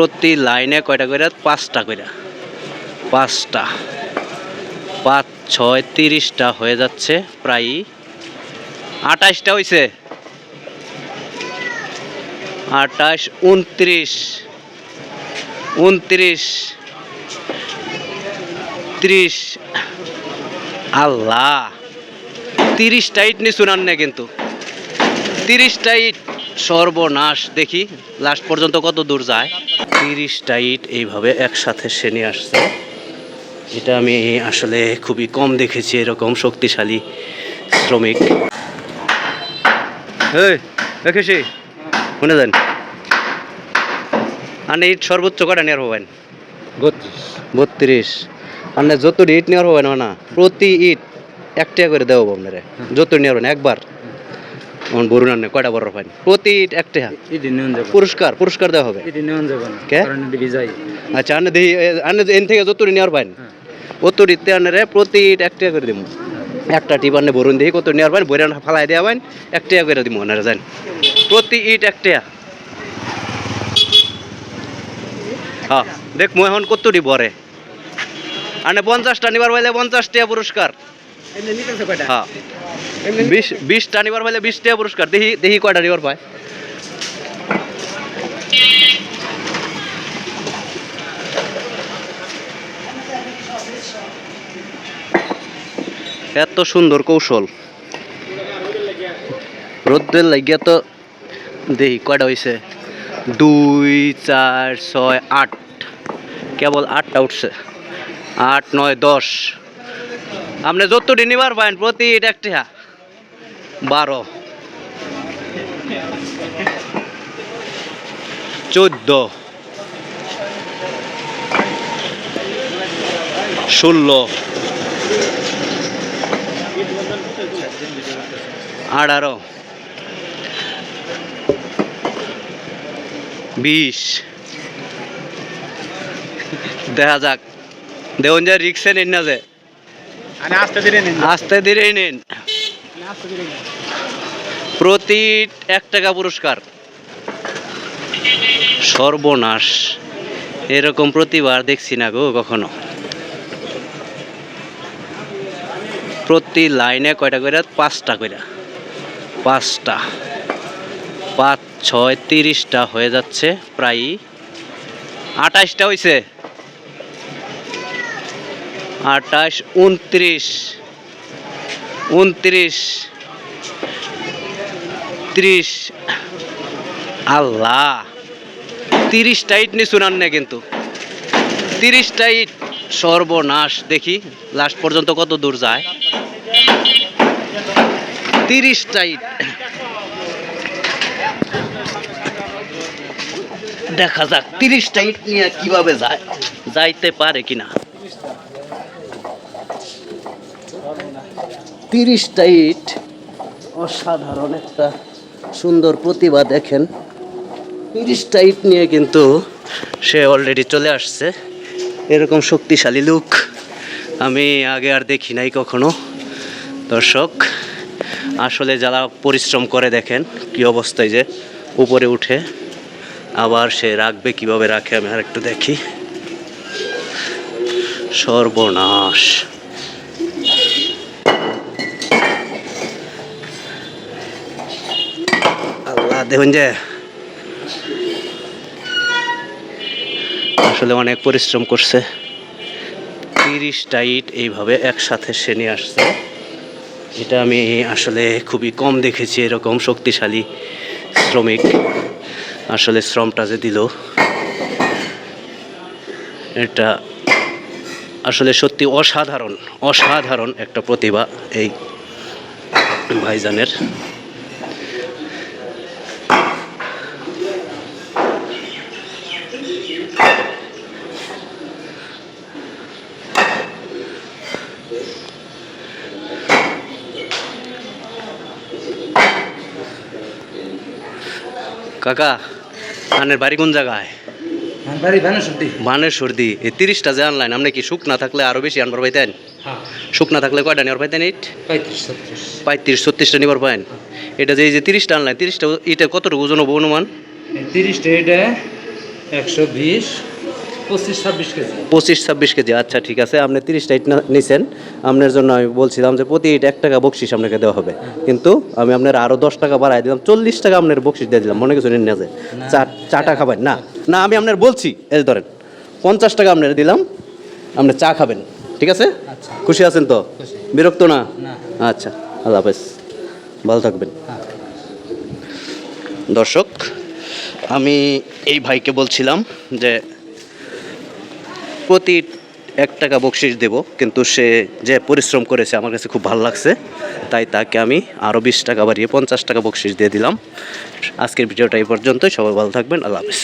প্রতি লাইনে কয়টা করে পাঁচটা করে পাঁচটা। পাঁচ, ছয়, তিরিশটা হয়ে যাচ্ছে প্রায় আঠাশটা হয়েছে আঠাশ, উনত্রিশ উনত্রিশ, ত্রিশ। আল্লাহ, তিরিশটা ইট নি শুনান না কিন্তু। তিরিশটা ইট সর্বনাশ। দেখি, লাস্ট পর্যন্ত কত দূর যায়? তিরিশটা ইট এইভাবে একসাথে সে নিয়ে আসছে। এটা আমি আসলে খুবই কম দেখেছি এরকম শক্তিশালী শ্রমিক। দেখেছি শুনে যান। আর ইট সর্বোচ্চ কটা নেওয়ার হবেন বত্রিশ। বত্রিশ। যত ইট নেওয়ার হবেন না না প্রতি ইট একটা করে দেবো আপনারা। যত নেওয়ার একবার। আমার বরুণ আনে কয়টা বড় পাইন প্রতি ইট এক টাকা এটি নেওয়া যাবে পুরস্কার পুরস্কার দেওয়া হবে। আচ্ছা আনে দেখি আনে এন থেকে যত নেওয়ার পাইন হ্যাঁ। অত আনে প্রতি ইট এক টাকা করে দিব একটা টিপ আনে বরুণ দেখি কত নেওয়ার পাইন বইরা ফালাই দেওয়া পাইন এক টাকা করে দিব ওনারা জান। প্রতি ইট এক টাকা হ্যাঁ দেখ মই এখন কত দিব বরে। আনে পঞ্চাশটা নিবার পাইলে পঞ্চাশ টাকা পুরস্কার হ্যাঁ। বিশ বিশটা নিবার পাইলে বিশ টাকা পুরস্কার। দেখি দেখি কয়টা নিবার পায়। এত সুন্দর কৌশল। রোদ্রের লাগিয়া তো দেখি কয়টা হয়েছে দুই, চার, ছয়, আট। কেবল আটটা উঠছে। আট, নয়, দশ। আপনি যতটি নিবার পাইন প্রতি ইট একটা। বারো। চোদ্দ। ষোলো। আঠারো। বিশ। দেখা যাক। দেখুন যে রিক্সে নিন না যে? আস্তে ধীরে নিন। আস্তে ধীরে নিন। প্রতি এক টাকা পুরস্কার। সর্বনাশ। এরকম প্রতিবার দেখছি না গো কখনো। প্রতি লাইনে কয়টা করে পাঁচটা করে পাঁচটা। পাঁচ, ছয়, তিরিশটা হয়ে যাচ্ছে প্রায় আঠাশটা হয়েছে আঠাশ উনত্রিশ। উনত্রিশ, ত্রিশ। আল্লাহ, তিরিশ টাইট নি শুনান না কিন্তু। তিরিশ টাইট সর্বনাশ, দেখি লাস্ট পর্যন্ত কত দূর যায়। তিরিশ টাইট। দেখা যাক, তিরিশ টাইট নিয়ে কীভাবে যায়, যাইতে পারে কিনা। তিরিশটা ইট, অসাধারণ একটা সুন্দর প্রতিভা দেখেন। তিরিশটা ইট নিয়ে কিন্তু সে অলরেডি চলে আসছে। এরকম শক্তিশালী লুক আমি আগে আর দেখি নাই কখনো। দর্শক, আসলে যারা পরিশ্রম করে দেখেন, কি অবস্থায় যে উপরে উঠে, আবার সে রাখবে কীভাবে রাখে আমি আর একটু দেখি। সর্বনাশ আল্লাহ দেখুন যে আসলে অনেক পরিশ্রম করছে। তিরিশটা ইট এইভাবে একসাথে সে নিয়ে আসছে। এটা আমি আসলে খুবই কম দেখেছি এরকম শক্তিশালী শ্রমিক। আসলে শ্রমটা যে দিল, এটা আসলে সত্যি অসাধারণ অসাধারণ একটা প্রতিভা এই ভাইজানের। কাকা আনের বাড়ি কোন জায়গায়? বানের সর্দি এই তিরিশটা যে আনলাইন আপনি কি শুকনা থাকলে আরও বেশি আনবার পাইতেন? হ্যাঁ। শুকনা থাকলে কয়টা নেওয়ার পাইতেন ইট? পঁয়ত্রিশ পঁয়ত্রিশ ছত্রিশটা নিবার পাইন। এটা যে এই যে তিরিশটা আনলাইন তিরিশটা এটা কতটুকু ওজন অনুমান? তিরিশটা এটা একশো বিশ পঁচিশ ছাব্বিশ কেজি। পঁচিশ ছাব্বিশ কেজি আচ্ছা ঠিক আছে আপনি তিরিশটা ইট না- নিছেন। আপনার জন্য আমি বলছিলাম যে প্রতি ইট এক টাকা বকশিস আপনাকে দেওয়া হবে। কিন্তু আমি আপনার আরও দশ টাকা বাড়াই দিলাম চল্লিশ টাকা আপনার বকশিস দিয়ে দিলাম মনে কিছু নিন না যে। চা চাটা খাবেন না। না আমি আপনার বলছি এই ধরেন পঞ্চাশ টাকা আপনার দিলাম আপনি চা খাবেন ঠিক আছে? আচ্ছা। খুশি আছেন তো? বিরক্ত না? না। আচ্ছা আল্লাহ হাফেজ। ভালো থাকবেন। হ্যাঁ। দর্শক আমি এই ভাইকে বলছিলাম যে প্রতি এক টাকা বকশিস দেব, কিন্তু সে যে পরিশ্রম করেছে আমার কাছে খুব ভালো লাগছে। তাই তাকে আমি আরও বিশ টাকা বাড়িয়ে পঞ্চাশ টাকা বকশিস দিয়ে দিলাম। আজকের ভিডিওটা এই পর্যন্তই, সবাই ভালো থাকবেন, আল্লাহ হাফিজ।